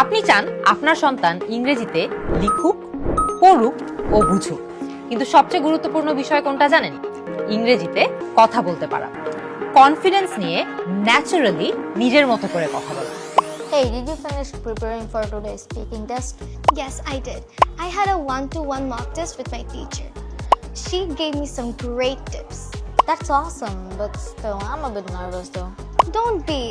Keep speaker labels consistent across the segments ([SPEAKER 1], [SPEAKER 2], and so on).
[SPEAKER 1] আপনি চান আপনার সন্তান ইংরেজিতে লিখুক পড়ুক ও বুঝুক কিন্তু সবচেয়ে গুরুত্বপূর্ণ বিষয় কোনটা জানেন ইংরেজিতে কথা বলতে পারা কনফিডেন্স নিয়ে ন্যাচারালি নিজের মতো করে কথা বলা
[SPEAKER 2] Hey, did you finish preparing for today's speaking test?
[SPEAKER 3] Yes, I did. I had a one to one mock test with my teacher. She gave me some great tips.
[SPEAKER 2] That's awesome, but still, I'm a bit nervous though.
[SPEAKER 3] Don't be.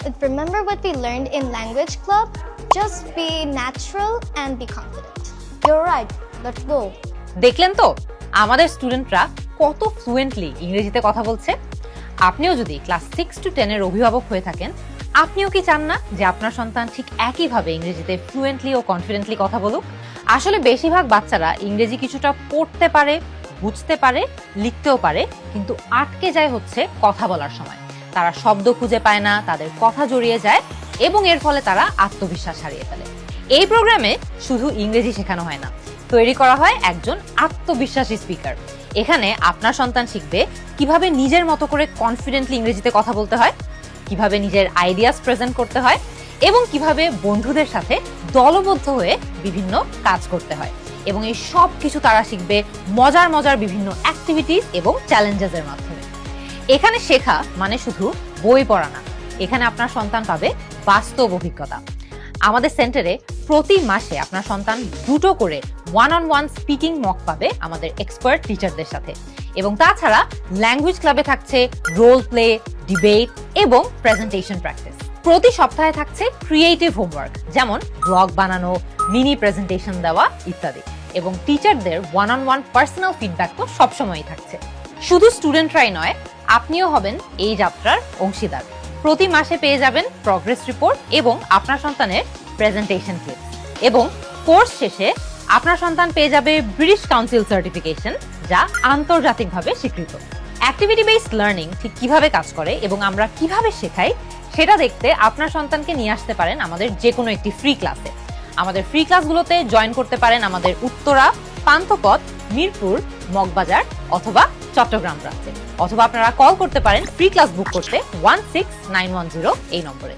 [SPEAKER 3] Remember what we learned in Language Club? Just be natural and be confident.
[SPEAKER 2] You're right, let's go.
[SPEAKER 1] দেখলেন তো আমাদের স্টুডেন্টরা কত fluently ইংরেজিতে কথা বলছে আপনিও যদি ক্লাস সিক্স টু টেনের অভিভাবক হয়ে থাকেন আপনিও কি চান না যে আপনার সন্তান ঠিক একইভাবে ইংরেজিতে ফ্লুয়েন্টলি ও কনফিডেন্টলি কথা বলুক আসলে বেশিরভাগ বাচ্চারা ইংরেজি কিছুটা পড়তে পারে বুঝতে পারে লিখতেও পারে কিন্তু আটকে যায় হচ্ছে কথা বলার সময় তারা শব্দ খুঁজে পায় না, তাদের কথা জড়িয়ে যায় এবং এর ফলে তারা আত্মবিশ্বাস হারিয়ে ফেলে। এই প্রোগ্রামে শুধু ইংরেজি শেখানো হয় না, তৈরি করা হয় একজন আত্মবিশ্বাসী স্পিকার। এখানে আপনার সন্তান শিখবে কীভাবে নিজের মতো করে কনফিডেন্টলি ইংরেজিতে কথা বলতে হয়, কীভাবে নিজের আইডিয়াস প্রেজেন্ট করতে হয় এবং কীভাবে বন্ধুদের সাথে দলবদ্ধ হয়ে বিভিন্ন কাজ করতে হয়। এবং এই সব কিছু তারা শিখবে মজার মজার বিভিন্ন অ্যাক্টিভিটিস এবং চ্যালেঞ্জেসের মাধ্যমে। এখানে শেখা মানে শুধু বই পড়া না। এখানে আপনার সন্তান পাবে বাস্তব অভিজ্ঞতা। আমাদের সেন্টারে প্রতি মাসে আপনার সন্তান দুটো করে one on one speaking mock পাবে আমাদের এক্সপার্ট টিচারদের সাথে। এবং তাছাড়া ল্যাঙ্গুয়েজ ক্লাবে থাকছে রোল প্লে ডিবেট এবং প্রেজেন্টেশন প্র্যাকটিস প্রতি সপ্তাহে থাকছে ক্রিয়েটিভ হোমওয়ার্ক যেমন ব্লগ বানানো মিনি প্রেজেন্টেশন দেওয়া ইত্যাদি। এবং টিচারদের one on one personal feedback তো সবসময়ই থাকছে। শুধু স্টুডেন্টরাই নয় আপনিও হবেন এই যাত্রার অংশীদার। প্রতি মাসে পেয়ে যাবেন প্রগ্রেস রিপোর্ট এবং আপনার সন্তানের প্রেজেন্টেশন ক্লিপ এবং কোর্স শেষে আপনার সন্তান পেয়ে যাবে ব্রিটিশ কাউন্সিল সার্টিফিকেশন যা আন্তর্জাতিকভাবে স্বীকৃত। অ্যাক্টিভিটি বেসড লার্নিং ঠিক কীভাবে কাজ করে এবং আমরা কীভাবে শেখাই, সেটা দেখতে আপনার সন্তানকে নিয়ে আসতে পারেন আমাদের যে কোনো একটি ফ্রি ক্লাসে আমাদের ফ্রি ক্লাসগুলোতে জয়েন করতে পারেন আমাদের উত্তরা, পান্থপথ, মিরপুর, মগবাজার অথবা চট্টগ্রাম ব্রাঞ্চে অথবা আপনারা কল করতে পারেন ফ্রি ক্লাস বুক করতে one six nine one zero এই নম্বরে।